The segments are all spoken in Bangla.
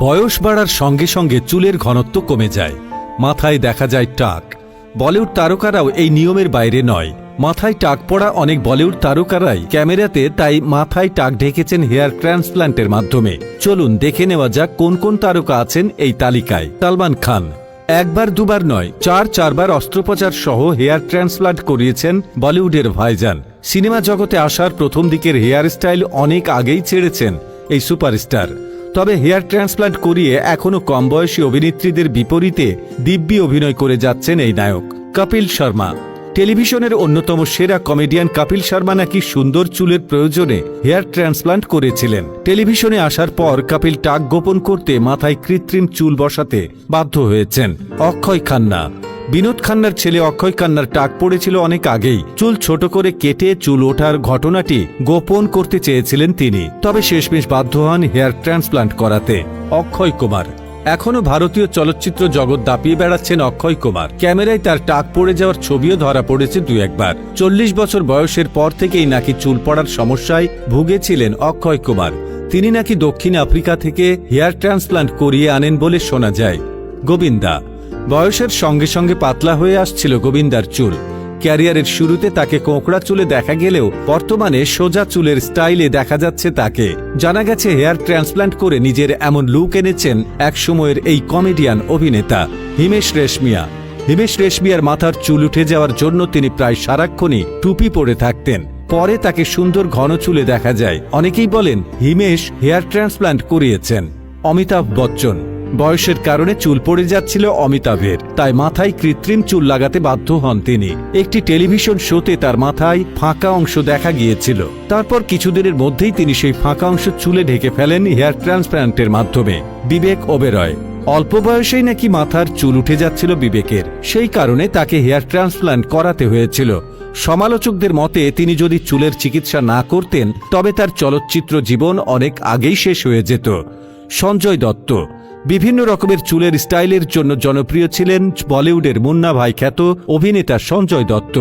বয়স বাড়ার সঙ্গে সঙ্গে চুলের ঘনত্ব কমে যায়। মাথায় দেখা যায় টাক। বলিউড তারকারাও এই নিয়মের বাইরে নয়। মাথায় টাক পড়া অনেক বলিউড তারকারাই ক্যামেরাতে তাই মাথায় টাক ঢেকেছেন হেয়ার ট্রান্সপ্ল্যান্টের মাধ্যমে। চলুন দেখে নেওয়া যাক কোন কোন তারকা আছেন এই তালিকায়। সালমান খান। একবার দুবার নয়, চার চারবার অস্ত্রোপচার সহ হেয়ার ট্রান্সপ্লান্ট করিয়েছেন বলিউডের ভাইজান। সিনেমা জগতে আসার প্রথম দিকের হেয়ার স্টাইল অনেক আগেই ছেড়েছেন এই সুপারস্টার। তবে হেয়ার ট্রান্সপ্লান্ট করিয়ে এখনও কম বয়সী অভিনেত্রীদের বিপরীতে দিব্যি অভিনয় করে যাচ্ছেন এই নায়ক কপিল শর্মা। টেলিভিশনের অন্যতম সেরা কমেডিয়ান কপিল শর্মা নাকি সুন্দর চুলের প্রয়োজনে হেয়ার ট্রান্সপ্লান্ট করেছিলেন। টেলিভিশনে আসার পর কপিল টাক গোপন করতে মাথায় কৃত্রিম চুল বসাতে বাধ্য হয়েছেন অক্ষয় খান্না। বিনোদ খান্নার ছেলে অক্ষয় খান্নার টাক পড়েছিল অনেক আগেই। চুল ছোট করে কেটে চুল ওঠার ঘটনাটি গোপন করতে চেয়েছিলেন তিনি। তবে শেষমেশ বাধ্য হন হেয়ার ট্রান্সপ্লান্ট করাতে। অক্ষয় কুমার। এখনও ভারতীয় চলচ্চিত্র জগৎ দাপিয়ে বেড়াচ্ছেন অক্ষয় কুমার। ক্যামেরায় তার টাক পড়ে যাওয়ার ছবিও ধরা পড়েছে দু একবার। চল্লিশ বছর বয়সের পর থেকেই নাকি চুল পড়ার সমস্যায় ভুগেছিলেন অক্ষয় কুমার। তিনি নাকি দক্ষিণ আফ্রিকা থেকে হেয়ার ট্রান্সপ্লান্ট করিয়ে আনেন বলে শোনা যায়। গোবিন্দা। বয়সের সঙ্গে সঙ্গে পাতলা হয়ে আসছিল গোবিন্দার চুল। ক্যারিয়ারের শুরুতে তাকে কোঁকড়া চুলে দেখা গেলেও বর্তমানে সোজা চুলের স্টাইলে দেখা যাচ্ছে তাকে। জানা গেছে হেয়ার ট্রান্সপ্লান্ট করে নিজের এমন লুক এনেছেন একসময়ের এই কমেডিয়ান অভিনেতা হিমেশ রেশমিয়া। হিমেশ রেশমিয়ার মাথার চুল উঠে যাওয়ার জন্য তিনি প্রায় সারাক্ষণই টুপি পরে থাকতেন। পরে তাকে সুন্দর ঘন চুলে দেখা যায়। অনেকেই বলেন, হিমেশ হেয়ার ট্রান্সপ্লান্ট করিয়েছেন। অমিতাভ বচ্চন বয়সের কারণে চুল পড়ে যাচ্ছিল অমিতাভের, তাই মাথায় কৃত্রিম চুল লাগাতে বাধ্য হন তিনি। একটি টেলিভিশন শোতে তার মাথায় ফাঁকা অংশ দেখা গিয়েছিল। তারপর কিছুদিনের মধ্যেই তিনি সেই ফাঁকা অংশ চুলে ঢেকে ফেলেন হেয়ার ট্রান্সপ্লান্টের মাধ্যমে। বিবেক ওবেরয়। অল্প বয়সেই নাকি মাথার চুল উঠে যাচ্ছিল বিবেকের। সেই কারণে তাকে হেয়ার ট্রান্সপ্লান্ট করাতে হয়েছিল। সমালোচকদের মতে, তিনি যদি চুলের চিকিৎসা না করতেন, তবে তার চলচ্চিত্র জীবন অনেক আগেই শেষ হয়ে যেত। সঞ্জয় দত্ত বিভিন্ন রকমের চুলের স্টাইলের জন্য জনপ্রিয় ছিলেন বলিউডের মুন্না ভাই খ্যাত অভিনেতা সঞ্জয় দত্ত।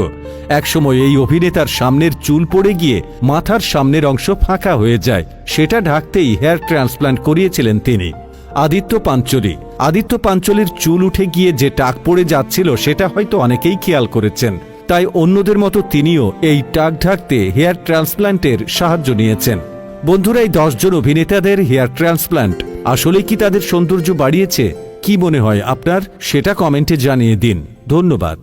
একসময় এই অভিনেতার সামনের চুল পড়ে গিয়ে মাথার সামনের অংশ ফাঁকা হয়ে যায়। সেটা ঢাকতেই হেয়ার ট্রান্সপ্লান্ট করিয়েছিলেন তিনি। আদিত্য পাঞ্চলি। আদিত্য পাঞ্চলির চুল উঠে গিয়ে যে টাক পড়ে যাচ্ছিল, সেটা হয়তো অনেকেই খেয়াল করেছেন। তাই অন্যদের মতো তিনিও এই টাক ঢাকতে হেয়ার ট্রান্সপ্লান্টের সাহায্য নিয়েছেন। বন্ধুরা, এই দশজন অভিনেতাদের হেয়ার ট্রান্সপ্লান্ট আসলে কি তাদের সৌন্দর্য বাড়িয়েছে? কি মনে হয় আপনার? সেটা কমেন্টে জানিয়ে দিন। ধন্যবাদ।